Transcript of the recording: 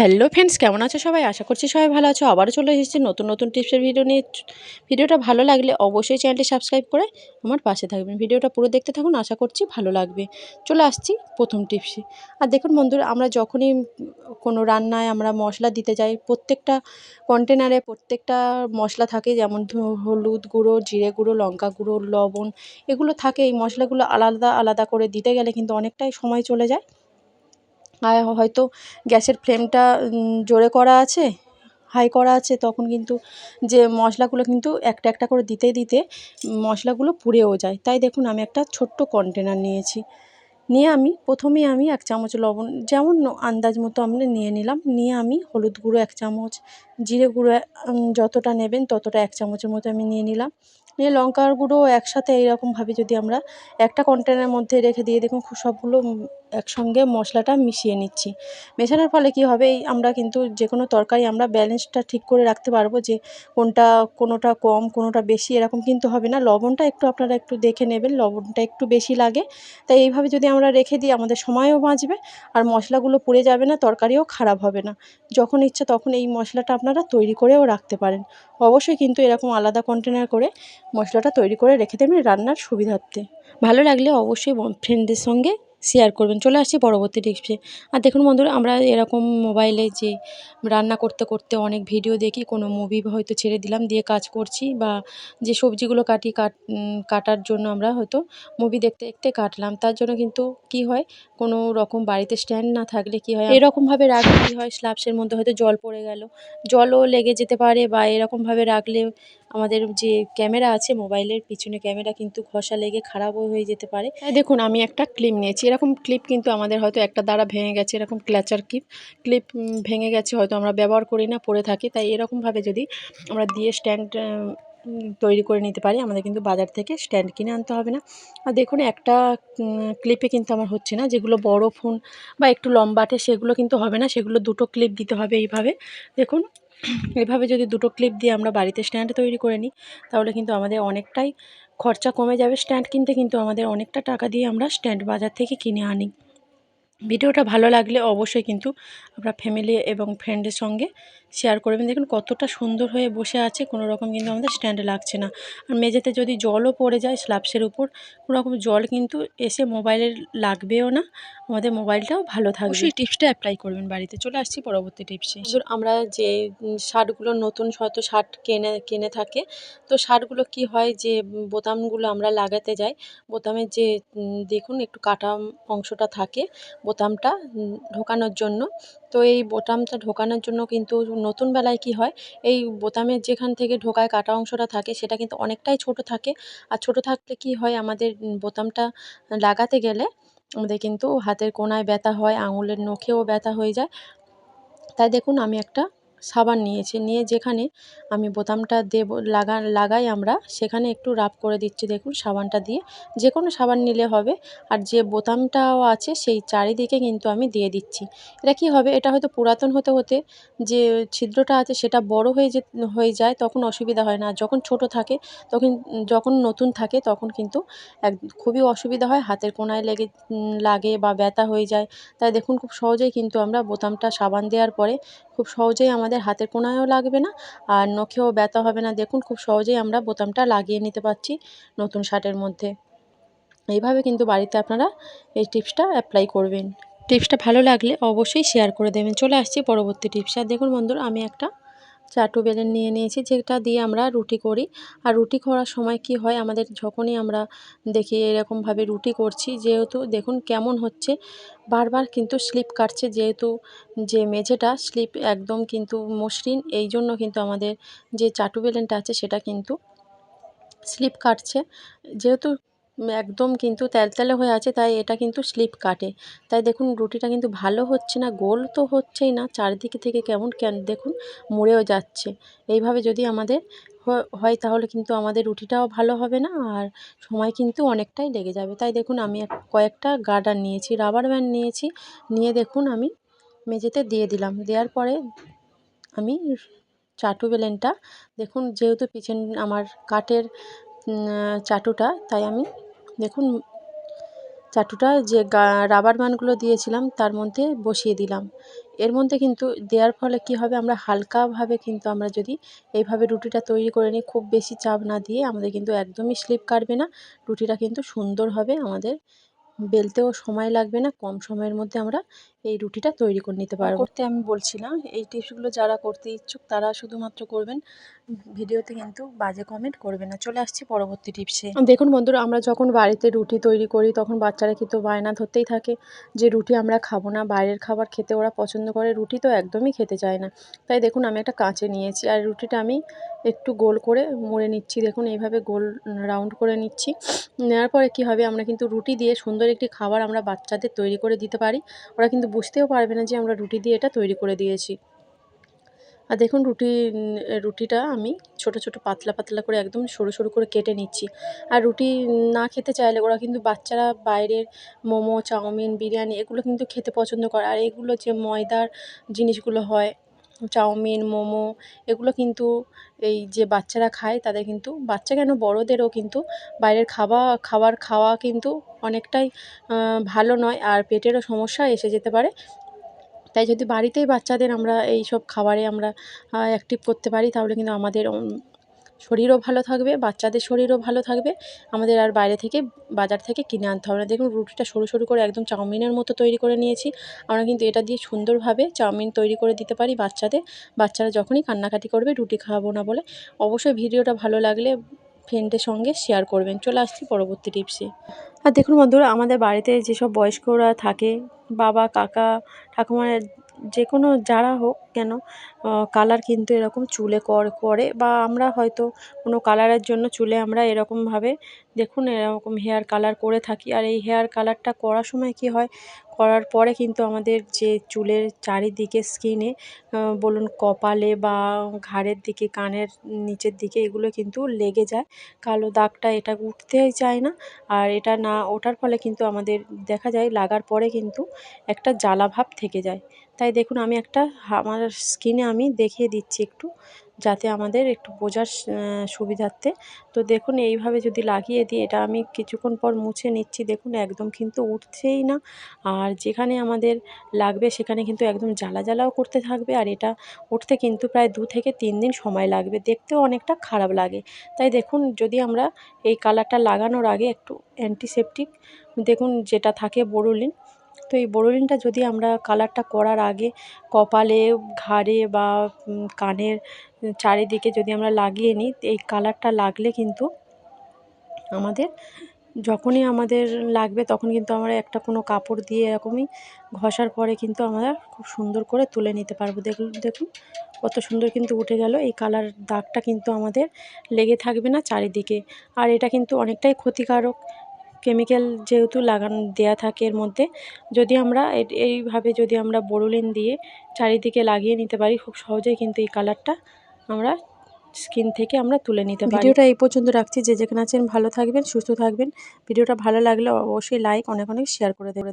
Hello friends কেমন আছো সবাই? আশা করছি সবাই ভালো আছো। আবারও চলে এসেছি নতুন নতুন টিপসের ভিডিও নিয়ে। ভিডিওটা ভালো লাগলে অবশ্যই চ্যানেলটি সাবস্ক্রাইব করে আমার পাশে থাকবেন। ভিডিওটা পুরো দেখতে থাকুন, আশা করছি ভালো লাগবে। চলে আসছি প্রথম টিপসে আর দেখুন বন্ধুরা, আমরা যখনই কোনো রান্নায় আমরা মশলা দিতে যাই, প্রত্যেকটা কন্টেনারে প্রত্যেকটা মশলা থাকে। যেমন হলুদ গুঁড়ো, জিরে গুঁড়ো, লঙ্কা গুঁড়ো, লবণ, এগুলো থাকে। এই মশলাগুলো আলাদা আলাদা করে দিতে গেলে কিন্তু অনেকটাই সময় চলে যায়। আর হয়তো গ্যাসের ফ্লেমটা জোরে করা আছে, হাই করা আছে, তখন কিন্তু যে মশলাগুলো কিন্তু একটা একটা করে দিতে দিতে মশলাগুলো পুড়েও যায়। তাই দেখুন, আমি একটা ছোট্ট কন্টেনার নিয়েছি। নিয়ে আমি প্রথমেই আমি এক চামচ লবণ, যেমন আন্দাজ মতো আমরা নিয়ে নিলাম, নিয়ে আমি হলুদ গুঁড়ো এক চামচ, জিরে গুঁড়ো যতটা নেবেন ততটা এক চামচের মতো আমি নিয়ে নিলাম। নিয়ে লঙ্কার গুঁড়ো একসাথে এইরকমভাবে যদি আমরা একটা কন্টেনারের মধ্যে রেখে দিয়ে দেখুন সবগুলো একসঙ্গে মশলাটা মিশিয়ে নিচ্ছি। মেশানোর ফলে কি হবে, এই আমরা কিন্তু যে কোনো তরকারি আমরা ব্যালেন্সটা ঠিক করে রাখতে পারব যে কোনটা, কোনোটা কম, কোনোটা বেশি, এরকম কিন্তু হবে না। লবণটা একটু আপনারা একটু দেখে নেবেন, লবণটা একটু বেশি লাগে। তাই এইভাবে যদি আমরা রেখে দিই, আমাদের সময়ও বাঁচবে আর মশলাগুলো পুড়ে যাবে না, তরকারিও খারাপ হবে না। যখন ইচ্ছা তখন এই মশলাটা আপনারা তৈরি করেও রাখতে পারেন। অবশ্যই কিন্তু এরকম আলাদা কন্টেনার করে মশলাটা তৈরি করে রেখে দেবেন রান্নার সুবিধার্থে। ভালো লাগলে অবশ্যই ফ্রেন্ডদের সঙ্গে শেয়ার করবেন। চলে আসছি পরবর্তী টিপসে আর দেখুন বন্ধুরা, আমরা এরকম মোবাইলে যে রান্না করতে করতে অনেক ভিডিও দেখি, কোনো মুভি হয়তো ছেড়ে দিলাম, দিয়ে কাজ করছি বা যে সবজিগুলো কাটি, কাট কাটার জন্য আমরা হয়তো মুভি দেখতে দেখতে কাটলাম। তার জন্য কিন্তু কি হয়, কোনো রকম বাড়িতে স্ট্যান্ড না থাকলে কি হয়, এরকমভাবে রাখলে কী হয় স্ল্যাবসের মধ্যে হয়তো জল পড়ে গেল। জলও লেগে যেতে পারে বা এরকমভাবে রাখলে আমাদের যে ক্যামেরা আছে মোবাইলের পিছনে ক্যামেরা কিন্তু ঘষা লেগে খারাপও হয়ে যেতে পারে। দেখুন, আমি একটা ক্লিম নিয়েছি। এরকম ক্লিপ কিন্তু আমাদের হয়তো একটা দ্বারা ভেঙে গেছে, এরকম ক্ল্যাচার ক্লিপ ক্লিপ ভেঙে গেছে হয়তো আমরা ব্যবহার করি না, পড়ে থাকি। তাই এরকমভাবে যদি আমরা দিয়ে স্ট্যান্ড তৈরি করে নিতে পারি, আমাদের কিন্তু বাজার থেকে স্ট্যান্ড কিনে আনতে হবে না। আর দেখুন একটা ক্লিপে কিন্তু আমার হচ্ছে না, যেগুলো বড় ফোন বা একটু লম্বাটে সেগুলো কিন্তু হবে না, সেগুলো দুটো ক্লিপ দিতে হবে এইভাবে। দেখুন এভাবে যদি দুটো ক্লিপ দিয়ে আমরা বাড়িতে স্ট্যান্ড তৈরি করে নিই, তাহলে কিন্তু আমাদের অনেকটাই খরচা কমে যাবে স্ট্যান্ড কিনতে কিন্তু আমাদের অনেকটা টাকা দিয়ে আমরা স্ট্যান্ড বাজার থেকে কিনে আনি। ভিডিওটা ভালো লাগলে অবশ্যই কিন্তু আপনার ফ্যামিলি এবং ফ্রেন্ডের সঙ্গে শেয়ার করবেন। দেখুন কতটা সুন্দর হয়ে বসে আছে কোনো রকম কিন্তু আমাদের স্ট্যান্ডে লাগছে না। আর মেঝেতে যদি জলও পড়ে যায় স্ল্যাবসের উপর কোনো রকম জল কিন্তু এসে মোবাইলের লাগবেও না। আমাদের মোবাইলটাও ভালো থাকবে। সেই টিপসটা অ্যাপ্লাই করবেন বাড়িতে। চলে আসছি পরবর্তী টিপসে আমরা যে শার্টগুলো নতুন হয়তো শার্ট কেনে কিনে থাকে তো শার্টগুলো কি হয় যে বোতামগুলো আমরা লাগাতে যাই বোতামের যে দেখুন একটু কাটা অংশটা থাকে বোতামটা ঢোকানোর জন্য। তো এই বোতামটা ঢোকানোর জন্য কিন্তু নতুন বেলায় কি হয়, এই বোতামের যেখান থেকে ঢোকায় কাটা অংশটা থাকে সেটা কিন্তু অনেকটাই ছোট থাকে। আর ছোট থাকলে কি হয়, আমাদের বোতামটা লাগাতে গেলে আমাদের কিন্তু হাতের কোনায় ব্যথা হয়, আঙুলের নখেও ব্যথা হয়ে যায়। তাই দেখুন, আমি একটা সাবান নিয়েছি। নিয়ে যেখানে আমি বোতামটা দেব, লাগা, লাগাই আমরা, সেখানে একটু রাব করে দিচ্ছি দেখুন সাবানটা দিয়ে। যে কোনো সাবান নিলে হবে, আর যে বোতামটাও আছে সেই চারিদিকে কিন্তু আমি দিয়ে দিচ্ছি। এটা কি হবে? এটা হয়তো পুরাতন হতে হতে যে ছিদ্রটা আছে সেটা বড় হয়ে যে, হয়ে যায় তখন অসুবিধা হয় না। যখন ছোট থাকে তখন, যখন নতুন থাকে তখন কিন্তু এক, খুবই অসুবিধা হয়। হাতের কোনায় লেগে, লাগে বা ব্যথা হয়ে যায়। তাই দেখুন খুব সহজেই কিন্তু আমরা বোতামটা সাবান দেওয়ার পরে খুব সহজেই আমাদের হাতের কোনায়ও লাগবে না, আর নখেও ব্যথা হবে না। দেখুন, খুব সহজেই আমরা বোতামটা লাগিয়ে নিতে পারছি নতুন শার্টের মধ্যে। এইভাবে কিন্তু বাড়িতে আপনারা এই টিপসটা অ্যাপ্লাই করবেন। টিপসটা ভালো লাগলে অবশ্যই শেয়ার করে দেবেন। চলে আসছি পরবর্তী টিপস। আর দেখুন বন্ধুরা, আমি একটা চাটু বেলেন নিয়ে নিয়েছি, যেটা দিয়ে আমরা রুটি করি। আর রুটি করার সময় কি হয়, আমাদের যখনই আমরা দেখি এরকমভাবে রুটি করছি, যেহেতু দেখুন কেমন হচ্ছে, বারবার কিন্তু স্লিপ কাটছে, যেহেতু যে মেঝেটা স্লিপ একদম কিন্তু মসৃণ, এই জন্য কিন্তু আমাদের যে চাটু বেলেনটা আছে, সেটা কিন্তু স্লিপ কাটছে। যেহেতু একদম কিন্তু তেলতেলে হয়ে আছে, তাই এটা কিন্তু স্লিপ কাটে। তাই দেখুন রুটিটা কিন্তু ভালো হচ্ছে না, গোল তো হচ্ছেই না, চারিদিকে থেকে কেমন কেন দেখুন মুড়েও যাচ্ছে। এইভাবে যদি আমাদের হয় তাহলে কিন্তু আমাদের রুটিটাও ভালো হবে না, আর সময় কিন্তু অনেকটাই লেগে যাবে। তাই দেখুন আমি কয়েকটা গার্ডার নিয়েছি, রাবার ব্যান্ড নিয়েছি, নিয়ে দেখুন আমি মেঝেতে দিয়ে দিলাম। দেওয়ার পরে আমি চাটু বেলেনটা, দেখুন যেহেতু পিছন আমার কাঠের চাটুটা, তাই আমি দেখুন, চাটুটা যে রাবার ব্যান্ডগুলো দিয়েছিলাম তার মধ্যে বসিয়ে দিলাম। এর মধ্যে কিন্তু দেওয়ার ফলে কি হবে, আমরা হালকাভাবে কিন্তু আমরা যদি এইভাবে রুটিটা তৈরি করে নিই, খুব বেশি চাপ না দিয়ে আমাদের কিন্তু একদমই স্লিপ কাটবে না। রুটিটা কিন্তু সুন্দর হবে, আমাদের বেলতেও সময় লাগবে না, কম সময়ের মধ্যে আমরা এই রুটিটা তৈরি করে নিতে পারব। করতে আমি বলছি না এই টিপসগুলো যারা করতে ইচ্ছুক তারা শুধুমাত্র করবেন, ভিডিওতে কিন্তু বাজে কমেন্ট করবে না। চলে আসছি পরবর্তী টিপসে। দেখুন বন্ধুরা, আমরা যখন বাড়িতে রুটি তৈরি করি, তখন বাচ্চারা কিন্তু বায়না ধরতেই থাকে যে রুটি আমরা খাব না। বাইরের খাবার খেতে ওরা পছন্দ করে, রুটি তো একদমই খেতে চায় না। তাই দেখুন, আমি একটা কাঁচে নিয়েছি আর রুটিটা আমি একটু গোল করে মুড়ে নিচ্ছি। দেখুন, এইভাবে গোল রাউন্ড করে নিচ্ছি। নেওয়ার পরে কি হবে, আমরা কিন্তু রুটি দিয়ে সুন্দর একটি খাবার আমরা বাচ্চাদের তৈরি করে দিতে পারি। ওরা কিন্তু বুঝতেও পারবে না যে আমরা রুটি দিয়ে এটা তৈরি করে দিয়েছি। আর দেখুন রুটি, রুটিটা আমি ছোট ছোট পাতলা পাতলা করে একদম সরু সরু করে কেটে নিচ্ছি। আর রুটি না খেতে চাইলে ওরা কিন্তু বাচ্চারা বাইরের মোমো, চাউমিন, বিরিয়ানি এগুলো কিন্তু খেতে পছন্দ করে। আর এগুলো যে ময়দার জিনিসগুলো হয় চাউমিন, মোমো এগুলো কিন্তু এই যে বাচ্চারা খায় তাদের কিন্তু, বাচ্চা কেন বড়োদেরও কিন্তু বাইরের খাওয়া, খাবার খাওয়া কিন্তু অনেকটাই ভালো নয় আর পেটেরও সমস্যা এসে যেতে পারে। তাই যদি বাড়িতেই বাচ্চাদের আমরা এই সব খাবারে আমরা অ্যাক্টিভ করতে পারি তাহলে কিন্তু আমাদের শরীরও ভালো থাকবে, বাচ্চাদের শরীরও ভালো থাকবে। আমাদের আর বাইরে থেকে বাজার থেকে কিনে আনতে হবে না। দেখুন, রুটিটা সরু সরু করে একদম চাউমিনের মতো তৈরি করে নিয়েছি। আমরা কিন্তু এটা দিয়ে সুন্দরভাবে চাউমিন তৈরি করে দিতে পারি বাচ্চাদের। বাচ্চারা যখনই কান্নাকাটি করবে, রুটি খাওয়াবো না বলে। অবশ্যই ভিডিওটা ভালো লাগলে ফ্রেন্ডের সঙ্গে শেয়ার করবেন। চলে আসছি পরবর্তী টিপসে আর দেখুন বন্ধুরা, আমাদের বাড়িতে যেসব বয়স্করা থাকে, বাবা, কাকা, ঠাকুমার, যে কোনো যারা হোক কেন? কালার কিন্তু এরকম চুলে কর, করে বা আমরা হয়তো কোনো কালারের জন্য চুলে আমরা এরকমভাবে দেখুন এরকম হেয়ার কালার করে থাকি। আর এই হেয়ার কালারটা করার সময় কি হয়? করার পরে কিন্তু আমাদের যে চুলের চারিদিকে স্কিনে বলুন কপালে বা ঘাড়ের দিকে, কানের নিচের দিকে এগুলো কিন্তু লেগে যায়। কালো দাগটা এটা উঠতেই চায় না। আর এটা না ওঠার ফলে কিন্তু আমাদের দেখা যায়, লাগার পরে কিন্তু একটা জ্বালা ভাব থেকে যায়। তাই দেখুন আমি একটা আমার স্কিনে আমি দেখিয়ে দিচ্ছি একটু, যাতে আমাদের একটু বোঝার সুবিধার্থে। তো দেখুন, এইভাবে যদি লাগিয়ে দিই, এটা আমি কিছুক্ষণ পর মুছে নিচ্ছি। দেখুন, একদম কিন্তু উঠছেই না। আর যেখানে আমাদের লাগবে, সেখানে কিন্তু একদম জ্বালা জ্বালাও করতে থাকবে। আর এটা উঠতে কিন্তু প্রায় দু থেকে তিন দিন সময় লাগবে। দেখতেও অনেকটা খারাপ লাগে। তাই দেখুন, যদি আমরা এই কালারটা লাগানোর আগে একটু অ্যান্টিসেপটিক দেখুন, যেটা থাকে বোরোলিন তো এই বোরোলিনটা যদি আমরা কালারটা করার আগে কপালে, ঘাড়ে বা কানের চারিদিকে যদি আমরা লাগিয়ে নিই, এই কালারটা লাগলে কিন্তু আমাদের যখনই আমাদের লাগবে তখন কিন্তু আমরা একটা কোনো কাপড় দিয়ে এরকমই ঘষার পরে কিন্তু আমরা খুব সুন্দর করে তুলে নিতে পারব। দেখুন দেখুন, কত সুন্দর কিন্তু উঠে গেল। এই কালার দাগটা কিন্তু আমাদের লেগে থাকবে না চারিদিকে। আর এটা কিন্তু অনেকটাই ক্ষতিকারক। কেমিক্যাল যেহেতু লাগানো, দেয়া থাকে এর মধ্যে, যদি আমরা এইভাবে যদি আমরা বোরোলিন দিয়ে চারিদিকে লাগিয়ে নিতে পারি, খুব সহজেই কিন্তু এই কালারটা আমরা স্কিন থেকে আমরা তুলে নিতে পারি। ভিডিওটা এই পর্যন্ত রাখছি, যে যেখানে আছেন ভালো থাকবেন, সুস্থ থাকবেন। ভিডিওটা ভালো লাগলে অবশ্যই লাইক অনেক অনেক শেয়ার করে দেবে